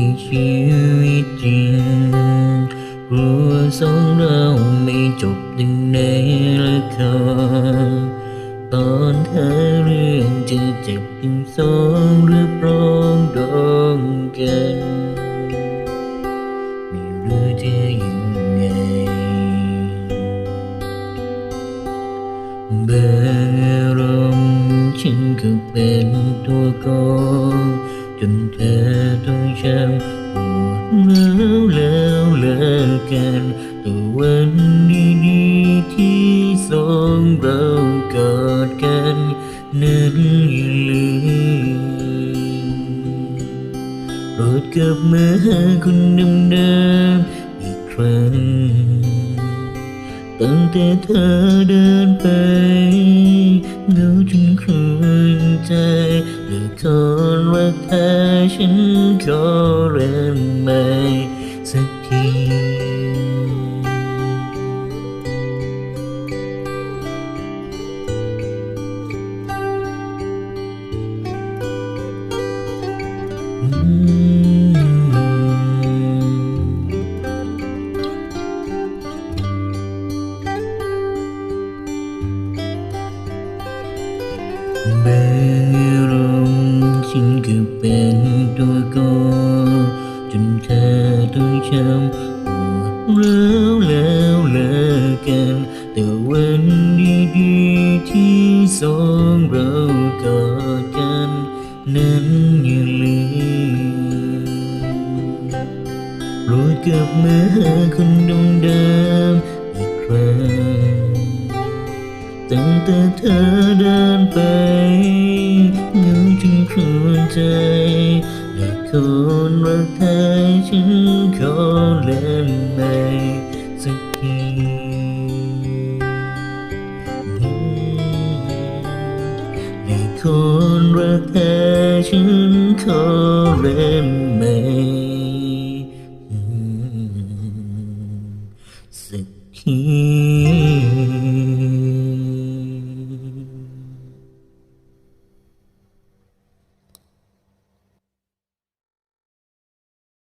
ในชีวิตจริงกลัวสองเราไม่จบดังในละครตอนเธอเรื่องจะเจ็บถึงสองหรือปรองดองกัน ไม่รู้จะยังไงบางอารมณ์ฉันก็เป็นตัวกองจนเธอ วันดีๆที่สองเรากอดกันนั้นอย่าลืมโปรดกลับมาหาคนเดิมๆอีกครั้งตั้งแต่เธอเดินไปเหงาจนคลืนใจเหลือนรักแท้ฉันขอเริ่มใหม่ เบางอารมฉันก็เป็นตัวกอจนเธอต้องช้ำปวดร้วแล้วเลิกกัน แต่วันดีๆที่สองเรากอดกัน นั้นอย่าลืมโปรดกลับมาหาคนเดิมอีกครั้งตั้งแต่เธอเดินไป ใจและคนรักแท้ฉันขอเล่นใหมสักทีและคนรักแท้ฉันขอเล่นใหมสักที